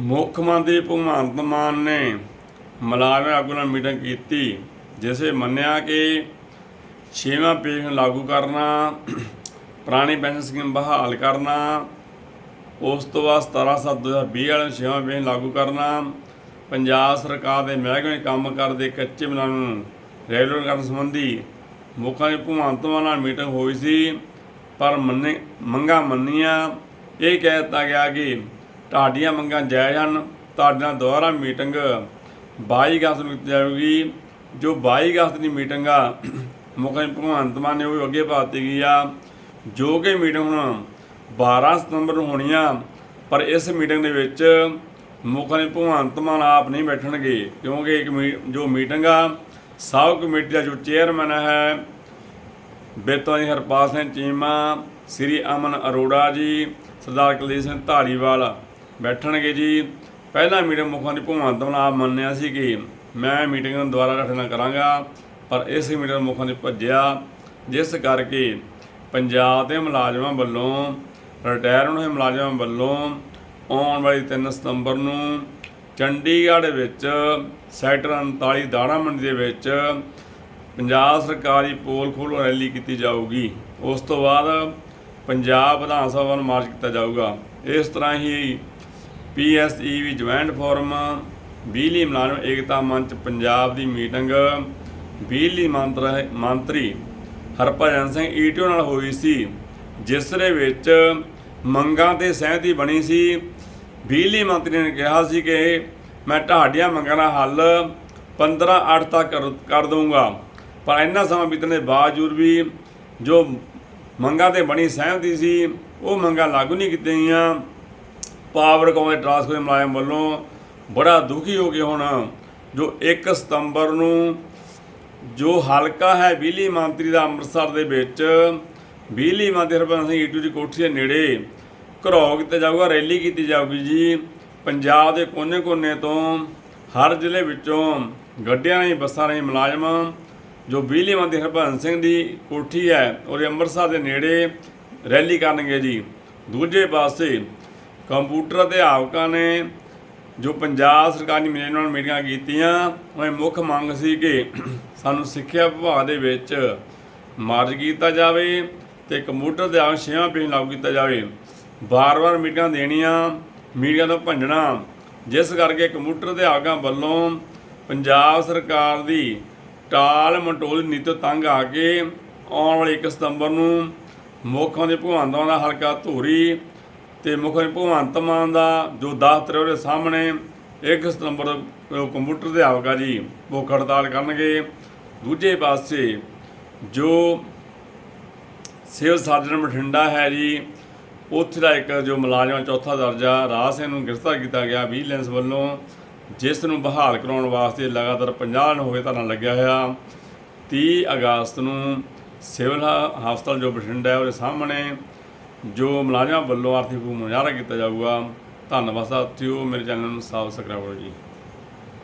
ਮੁੱਖ ਮੰਤਰੀ ਭਗਵੰਤ ਮਾਨ ਨੇ ਮੁਲਾਜ਼ਮ ਆਗੂ ਨਾਲ ਮੀਟਿੰਗ ਕੀਤੀ, ਜਿਸੇ ਮੰਨਿਆ ਕਿ ਛੇਵਾਂ ਪੈਨਸ਼ਨ ਲਾਗੂ ਕਰਨਾ, ਪੁਰਾਣੀ ਪੈਨਸ਼ਨ ਸਕੀਮ ਬਹਾਲ ਕਰਨਾ, ਉਸ ਤੋਂ ਬਾਅਦ 17 ਸੱਤ 2020 ਵਾਲੇ ਨੂੰ ਛੇਵਾਂ ਪੈਨਸ਼ਨ ਲਾਗੂ ਕਰਨਾ, ਪੰਜਾਬ ਸਰਕਾਰ ਦੇ ਮਹਿਕਮੇ ਕੰਮ ਕਰਦੇ ਕੱਚੇ ਮਾਲਾਂ ਨੂੰ ਰੈਗੂਲਰ ਕਰਨ ਸੰਬੰਧੀ ਮੁੱਖਾਂ ਦੇ ਭਗਵੰਤ ਮਾਨ ਨਾਲ ਮੀਟਿੰਗ ਹੋਈ ਸੀ, ਪਰ ਮੰਨੇ, ਮੰਗਾਂ ਮੰਨੀਆਂ, ਇਹ ਕਹਿ ਦਿੱਤਾ ਗਿਆ ਕਿ ਤੁਹਾਡੀਆਂ ਮੰਗਾਂ ਜਾਇਜ਼ ਹਨ। ਤੁਹਾਡੇ ਨਾਲ ਦੁਬਾਰਾ ਮੀਟਿੰਗ 22 ਅਗਸਤ ਨੂੰ ਕੀਤੀ ਜਾਵੇਗੀ। ਜੋ 22 ਅਗਸਤ ਦੀ ਮੀਟਿੰਗ ਆ, ਮੁੱਖ ਭਗਵੰਤ ਮਾਨ ਨੇ ਉਹ ਵੀ ਅੱਗੇ ਪਾਤੀ ਗਈ ਆ। ਜੋ ਕਿ ਮੀਟਿੰਗ ਹੁਣ 12 ਸਤੰਬਰ ਨੂੰ ਹੋਣੀ ਆ, ਪਰ ਇਸ ਮੀਟਿੰਗ ਦੇ ਵਿੱਚ ਮੁੱਖ ਨੇ ਭਗਵੰਤ ਮਾਨ ਆਪ ਨਹੀਂ ਬੈਠਣਗੇ, ਕਿਉਂਕਿ ਇੱਕ ਮੀ- ਜੋ ਮੀਟਿੰਗ ਆ, ਸਬ ਕਮੇਟੀ ਦਾ ਜੋ ਚੇਅਰਮੈਨ ਹੈ ਬੇਤਾਨੀ ਹਰਪਾਲ ਸਿੰਘ ਚੀਮਾ, ਸ੍ਰੀ ਅਮਨ ਅਰੋੜਾ ਜੀ, ਸਰਦਾਰ ਕੁਲਦੀਪ ਸਿੰਘ ਧਾਰੀਵਾਲ ਬੈਠਣਗੇ ਜੀ। ਪਹਿਲਾ ਮੀਟਿੰਗ ਮੁਖਾਂ ਦੀ ਭਗਵੰਤ ਮਾਨ ਆਪ ਮੰਨਿਆ ਸੀ ਕਿ ਮੈਂ ਮੀਟਿੰਗ ਨੂੰ ਦੁਬਾਰਾ ਰੱਖਣਾ ਕਰਾਂਗਾ, ਪਰ ਇਸ ਮੀਟਿੰਗ ਮੁਖਾਂ ਮੁੱਖ ਭੱਜਿਆ, ਜਿਸ ਕਰਕੇ ਪੰਜਾਬ ਦੇ ਮੁਲਾਜ਼ਮਾਂ ਵੱਲੋਂ ਰਿਟਾਇਰ ਹੋਏ ਮੁਲਾਜ਼ਮਾਂ ਵੱਲੋਂ ਆਉਣ ਵਾਲੀ 3 ਸਤੰਬਰ ਨੂੰ ਚੰਡੀਗੜ੍ਹ ਵਿੱਚ ਸੈਕਟਰ 39 ਦਾਣਾ ਮੰਡੀ ਦੇ ਵਿੱਚ ਪੰਜਾਬ ਸਰਕਾਰੀ ਪੋਲ ਖੋਲ੍ਹ ਰੈਲੀ ਕੀਤੀ ਜਾਊਗੀ। ਉਸ ਤੋਂ ਬਾਅਦ ਪੰਜਾਬ ਵਿਧਾਨ ਸਭਾ ਨੂੰ ਮਾਰਚ ਕੀਤਾ ਜਾਊਗਾ। ਇਸ ਤਰ੍ਹਾਂ ਹੀ ਪੀਐਸਈਵੀ ਜੁਆਇੰਟ ਫੋਰਮ, ਬਿਜਲੀ ਮੁਲਾਜ਼ਮ ਏਕਤਾ ਮੰਚ, ਪੰਜਾਬ ਦੀ ਮੀਟਿੰਗ। ਬਿਜਲੀ ਮੰਤਰ ਮੰਤਰੀ ਹਰਭਜਨ ਸਿੰਘ ਈਟੀਓ ਨਾਲ ਹੋਈ ਸੀ, ਜਿਸ ਦੇ ਵਿੱਚ ਮੰਗਾਂ ਤੇ ਸਹਿਮਤੀ ਬਣੀ ਸੀ। ਬਿਜਲੀ ਮੰਤਰੀ ਨੇ ਕਿਹਾ ਸੀ ਕਿ ਮੈਂ ਤੁਹਾਡੀਆਂ ਮੰਗਾਂ ਦਾ ਹੱਲ 15 8 ਤੱਕ ਕਰ- ਕਰ ਦਊਂਗਾ। ਪਰ ਇੰਨਾ ਸਮਾਂ ਬੀਤਣ ਦੇ ਬਾਵਜੂਦ ਵੀ ਜੋ ਮੰਗਾਂ ਤੇ ਬਣੀ ਸਹਿਮਤੀ ਸੀ, ਉਹ ਮੰਗਾਂ ਲਾਗੂ ਨਹੀਂ ਕੀਤੀਆਂ ਗਈਆਂ। ਪਾਵਰ ਕੌਮ ਦੇ ਟਰਾਂਸਫਰ ਮੁਲਾਜ਼ਮ ਵੱਲੋਂ ਬੜਾ ਦੁਖੀ ਹੋ ਕੇ ਹੁਣ ਜੋ 1 ਸਤੰਬਰ ਨੂੰ ਜੋ ਹਲਕਾ ਹੈ ਬਿਜਲੀ ਮੰਤਰੀ ਦਾ ਅੰਮ੍ਰਿਤਸਰ ਦੇ ਵਿੱਚ, ਬਿਜਲੀ ਮੰਤਰੀ ਹਰਭਜਨ ਸਿੰਘ ਈਟੂ ਦੀ ਕੋਠੀ ਦੇ ਨੇੜੇ ਘਰੋ ਕੀਤਾ ਜਾਊਗਾ, ਰੈਲੀ ਕੀਤੀ ਜਾਊਗੀ ਜੀ। ਪੰਜਾਬ ਦੇ ਕੋਨੇ-ਕੋਨੇ ਤੋਂ ਹਰ ਜ਼ਿਲ੍ਹੇ ਵਿੱਚੋਂ ਗੱਡੀਆਂ ਰਾਹੀਂ, ਬੱਸਾਂ ਰਾਹੀਂ ਮੁਲਾਜ਼ਮ ਜੋ ਬਿਜਲੀ ਮੰਤਰੀ ਹਰਭਜਨ ਸਿੰਘ ਦੀ ਕੋਠੀ ਹੈ, ਉਹਦੇ ਅੰਮ੍ਰਿਤਸਰ ਦੇ ਨੇੜੇ ਰੈਲੀ ਕਰਨਗੇ ਜੀ। ਦੂਜੇ ਪਾਸੇ ਕੰਪਿਊਟਰ ਅਧਿਆਪਕਾਂ ਨੇ ਜੋ ਪੰਜਾਬ ਸਰਕਾਰ ਦੀ ਮੇਰੇ ਨਾਲ ਮੀਟਿੰਗਾਂ ਕੀਤੀਆਂ ਉਹ ਮੁੱਖ ਮੰਗ ਸੀ ਕਿ ਸਾਨੂੰ ਸਿੱਖਿਆ ਵਿਭਾਗ ਦੇ ਵਿੱਚ ਮਾਰਜ ਕੀਤਾ ਜਾਵੇ ਤੇ ਕੰਪਿਊਟਰ ਦੇ ਆਮ ਛੇਵਾਂ ਪੇਜ ਲਾਗੂ ਕੀਤਾ ਜਾਵੇ। ਬਾਰ-ਬਾਰ ਮੀਟਿੰਗਾਂ ਦੇਣੀਆਂ, ਮੀਡੀਆ ਤੋਂ ਭੰਜਣਾ ਜਿਸ ਕਰਕੇ ਕੰਪਿਊਟਰ ਦੇ ਆਗਾਂ ਵੱਲੋਂ ਪੰਜਾਬ ਸਰਕਾਰ ਦੀ ਟਾਲ ਮਟੋਲ ਨੀਤੀ ਤੰਗ ਆ ਕੇ ਆਉਣ ਵਾਲੇ 1 ਸਤੰਬਰ ਨੂੰ ਮੁੱਖ ਦੇ ਭਗਵੰਤ ਦਾ ਹਲਕਾ ਧੂਰੀ ਤੇ ਮੁੱਖ ਭਗਵੰਤ ਮਾਨ ਦਾ ਜੋ ਦਫ਼ਤਰ ਹੈ ਉਹਦੇ ਸਾਹਮਣੇ 1 ਸਤੰਬਰ ਨੂੰ ਕੰਪਿਊਟਰ ਦੇ ਆਵਗਾ ਜੀ ਭੁੱਖ ਹੜਤਾਲ ਕਰਨਗੇ। ਦੂਜੇ ਪਾਸੇ ਜੋ ਸਿਵਲ ਸਰਜਨ ਬਠਿੰਡਾ ਹੈ ਜੀ ਉੱਥੇ ਦਾ ਇੱਕ ਜੋ ਮੁਲਾਜ਼ਮ ਹੈ, ਚੌਥਾ ਦਰਜਾ ਰਾਜ ਸਿੰਘ ਨੂੰ ਗ੍ਰਿਫਤਾਰ ਕੀਤਾ ਗਿਆ ਵਿਜੀਲੈਂਸ ਵੱਲੋਂ ਜਿਸ ਨੂੰ ਬਹਾਲ ਕਰਾਉਣ ਵਾਸਤੇ ਲਗਾਤਾਰ 50 ਨੂੰ ਹੋ ਗਏ ਧਰਨਾ ਲੱਗਿਆ ਹੋਇਆ। 30 ਅਗਸਤ ਨੂੰ ਸਿਵਲ ਹ- ਹਸਪਤਾਲ ਜੋ ਬਠਿੰਡਾ ਉਹਦੇ ਸਾਹਮਣੇ ਜੋ ਮੁਲਾਜ਼ਮਾਂ ਵੱਲੋਂ ਆਰਥਿਕ ਮੁਜ਼ਾਹਰਾ ਕੀਤਾ ਜਾਊਗਾ, ਧੰਨਵਾਦ ਸਾਥੀਓ ਮੇਰੇ ਚੈਨਲ ਨੂੰ ਸਬਸਕ੍ਰਾਈਬ ਕਰੋ ਜੀ।